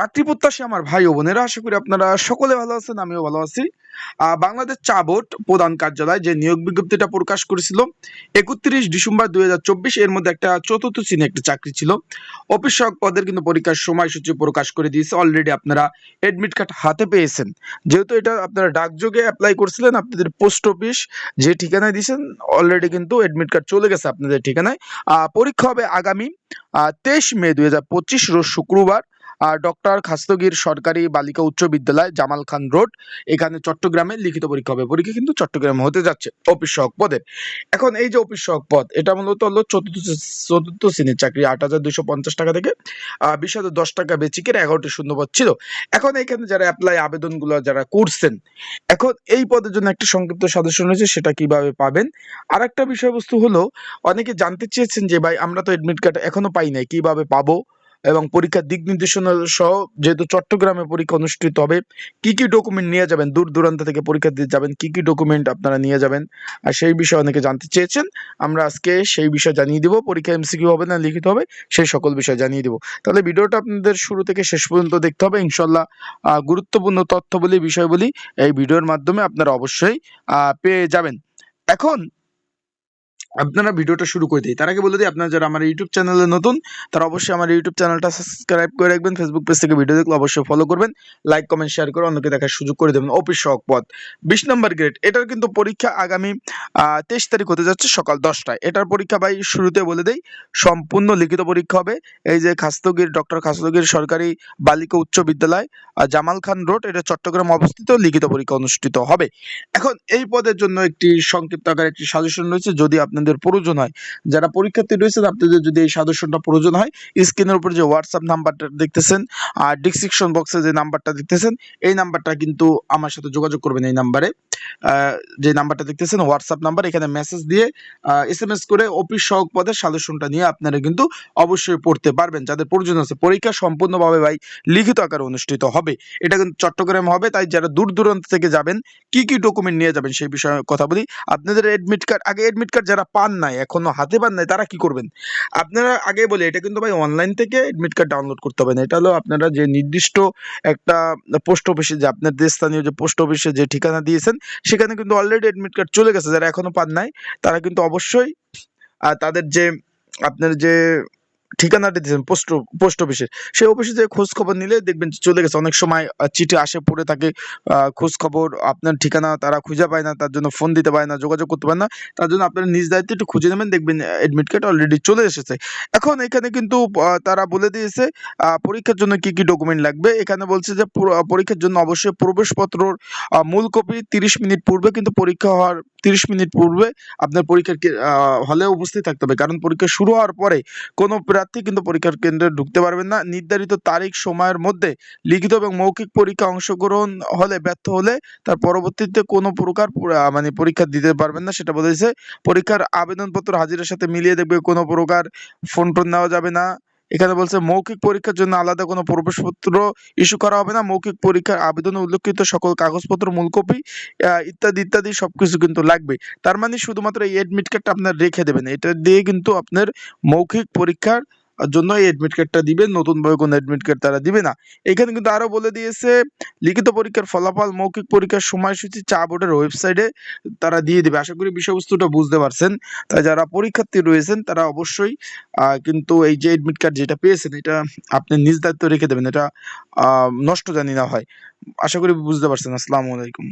চাকরি প্রত্যাশী আমার ভাই ও বোনেরা, আশা করি আপনারা সকলে ভালো আছেন, আমিও ভালো আছি। বাংলাদেশ চা বোর্ড প্রধান কার্যালয় যে নিয়োগ বিজ্ঞপ্তিটা প্রকাশ করেছিল, একত্রিশ ডিসেম্বর দু হাজার চব্বিশ, এর মধ্যে একটা চতুর্থ শ্রেণি একটা চাকরি ছিল। অফিস পদের কিন্তু পরীক্ষার সময়সূচি প্রকাশ করে দিয়েছে অলরেডি আপনারা এডমিট কার্ড হাতে পেয়েছেন। যেহেতু এটা আপনারা ডাকযোগে অ্যাপ্লাই করছিলেন, আপনাদের পোস্ট অফিস যে ঠিকানায় দিয়েছেন অলরেডি কিন্তু এডমিট কার্ড চলে গেছে আপনাদের ঠিকানায়। পরীক্ষা হবে আগামী তেইশ মে দুই হাজার পঁচিশ, রোজ শুক্রবার। ডক্টর খাস্তগির সরকারি বালিকা উচ্চ বিদ্যালয় জামাল খান রোড। এখানে চট্টগ্রামে লিখিত পরীক্ষা হবে। পরীক্ষা কিন্তু চট্টগ্রামে হতে যাচ্ছে অফিস সহক পদের। এখন এই যে অফিস সহক পদ, এটা মূলত হলো চতুর্থ চতুর্থ শ্রেণির চাকরি, আট হাজার দুইশো পঞ্চাশ টাকা থেকে বিশ হাজার দশ টাকা বেচিকের এগারোটি শূন্যপদ ছিল। এখন এখানে যারা অ্যাপ্লাই আবেদনগুলো যারা করছেন, এখন এই পদের জন্য একটা সংক্ষিপ্ত সাজেশন রয়েছে, সেটা কীভাবে পাবেন? আর একটা বিষয়বস্তু হলো, অনেকে জানতে চেয়েছেন যে ভাই, আমরা তো এডমিট কার্ড এখনও পাই নাই, কীভাবে পাবো? এবং পরীক্ষার দিক নির্দেশনা সহ যেহেতু চট্টগ্রামে পরীক্ষা অনুষ্ঠিত হবে, কি কি ডকুমেন্ট নিয়ে যাবেন? দূর দূরান্ত থেকে পরীক্ষা দিতে যাবেন, কি কি ডকুমেন্ট আপনারা নিয়ে যাবেন? আর সেই বিষয়ে অনেকে জানতে চেয়েছেন, আমরা আজকে সেই বিষয় জানিয়ে দিব। পরীক্ষা এমসিকিউ হবে না, লিখিত হবে, সেই সকল বিষয় জানিয়ে দিব। তাহলে ভিডিওটা আপনাদের শুরু থেকে শেষ পর্যন্ত দেখতে হবে। ইনশাল্লাহ গুরুত্বপূর্ণ তথ্য বলি বিষয় বলি এই ভিডিওর মাধ্যমে আপনারা অবশ্যই পেয়ে যাবেন। এখন আপনারা ভিডিওটা শুরু করে দিই। তার আগে বলে দিই, আপনারা যারা আমার ইউটিউব চ্যানেলে নতুন, তারা অবশ্যই আমার ইউটিউব চ্যানেলটা সাবস্ক্রাইব করে রাখবেন ফেসবুক পেজ থেকে ভিডিও দেখলে অবশ্যই ফলো করবেন লাইক কমেন্ট শেয়ার করে অন্যকে দেখার সুযোগ করে দেবেন। অফিস সহক পদ বিশ নম্বর গ্রেড এটার কিন্তু পরীক্ষা আগামী তেইশ তারিখ হতে যাচ্ছে সকাল দশটায়। এটার পরীক্ষা ভাই শুরুতে বলে দেই, সম্পূর্ণ লিখিত পরীক্ষা হবে। এই যে খাস্তগির ডক্টর খাস্তগির সরকারি বালিকা উচ্চ বিদ্যালয় জামাল খান রোড, এটা চট্টগ্রাম অবস্থিত, লিখিত পরীক্ষা অনুষ্ঠিত হবে। এখন এই পদের জন্য একটি সংক্ষিপ্ত আকারে একটি সাজেশন রয়েছে, যদি আপনাদের প্রয়োজন হয়। যারা পরীক্ষার্থী রয়েছেন, আপনাদের যদি এই সাজেশনটা প্রয়োজন হয়, স্ক্রিনের উপর যে হোয়াটসঅ্যাপ নাম্বারটা দেখতেছেন আর ডিসক্রিপশন বক্সে যে নাম্বারটা দেখতেছেন, এই নাম্বারটা কিন্তু আমার সাথে যোগাযোগ করবেন এই নাম্বারে। যে নাম্বারটা দেখতেছেন হোয়াটসঅ্যাপ নাম্বার, এখানে মেসেজ দিয়ে এস এম এস করে অফিস সহক পদের সাজেশনটা নিয়ে আপনারা কিন্তু অবশ্যই পড়তে পারবেন। যাদের প্রয়োজন আছে, পরীক্ষা সম্পূর্ণভাবে ভাই লিখিত আকারে অনুষ্ঠিত হবে। এটা কিন্তু চট্টগ্রাম হবে, তাই যারা দূর দূরান্ত থেকে যাবেন, কি কি ডকুমেন্ট নিয়ে যাবেন সেই বিষয়ে কথা বলি। আপনাদের এডমিট কার্ড আগে এডমিট কার্ড যারা পান নাই, এখনও হাতে পান নাই, তারা কি করবেন? আপনারা আগে বলি, এটা কিন্তু ভাই অনলাইন থেকে এডমিট কার্ড ডাউনলোড করতে হবে না। এটা হলো আপনারা যে নির্দিষ্ট একটা পোস্ট অফিসে যে, আপনাদের স্থানীয় যে পোস্ট অফিসে যে ঠিকানা দিয়েছেন সেখানে কিন্তু অলরেডি অ্যাডমিট কার্ড চলে গেছে, যারা এখনও পান নাই, তারা কিন্তু অবশ্যই তাদের যে, আপনার যে ঠিকানাটা দিয়েছেন, পোস্ট পোস্ট অফিসে। সেই অফিসে যে খোঁজ খবর নিলে দেখবেন চলে গেছে। অনেক সময় চিঠি আসে, পড়ে থাকে খোঁজ খবর আপনার ঠিকানা তারা খুঁজে পায় না, তার জন্য ফোন দিতে পারে না, যোগাযোগ করতে পারে না, তার জন্য আপনারা নিজ দায়িত্বে একটু খুঁজে নেবেন, দেখবেন এডমিট কার্ড অলরেডি চলে এসেছে। এখন এখানে কিন্তু তারা বলে দিয়েছে পরীক্ষার জন্য কি কি ডকুমেন্ট লাগবে? এখানে বলছে যে পরীক্ষার জন্য অবশ্যই প্রবেশপত্রর মূল কপি তিরিশ মিনিট পূর্বে কিন্তু পরীক্ষা হওয়ার, তিরিশ মিনিট পূর্বে আপনার পরীক্ষার হলে উপস্থিত থাকতে হবে। কারণ পরীক্ষা শুরু হওয়ার পরে কোনো প্রার্থী কিন্তু পরীক্ষার কেন্দ্রে ঢুকতে পারবেন না। নির্ধারিত তারিখ, সময়ের মধ্যে লিখিত এবং মৌখিক পরীক্ষা অংশগ্রহণ হলে ব্যর্থ হলে তার পরবর্তীতে কোনো প্রকার মানে পরীক্ষা দিতে পারবেন না, সেটা বলেছে। পরীক্ষার আবেদনপত্র হাজিরের সাথে মিলিয়ে দেখবে কোনো প্রকার ফোন টোন নেওয়া যাবে না। এখানে বলছে, মৌখিক পরীক্ষার জন্য আলাদা কোনো প্রবেশপত্র ইস্যু করা হবে না। মৌখিক পরীক্ষার আবেদনে উল্লেখিত সকল কাগজপত্র মূল কপি ইত্যাদি ইত্যাদি সবকিছু কিন্তু লাগবে। তার মানে শুধুমাত্র এই এডমিট কার্ডটা আপনার রেখে দেবেন। এটা দিয়ে কিন্তু আপনার মৌখিক পরীক্ষার জন্য এই এডমিট কার্ডটা নতুন ভাবে কোনো অ্যাডমিট কার্ড তারা দিবে না। এখানে কিন্তু আরও বলে দিয়েছে, লিখিত পরীক্ষার ফলাফল, মৌখিক পরীক্ষার সময়সূচি চা বোর্ডের ওয়েবসাইটে তারা দিয়ে দেবে। আশা করি বিষয়বস্তুটা বুঝতে পারছেন। তাই যারা পরীক্ষার্থী রয়েছেন, তারা অবশ্যই কিন্তু এই যে এডমিট কার্ড যেটা পেয়েছেন, এটা আপনি নিজ দায়িত্ব রেখে দেবেন। এটা নষ্ট জানি না হয়। আশা করি বুঝতে পারছেন। আসসালামু আলাইকুম।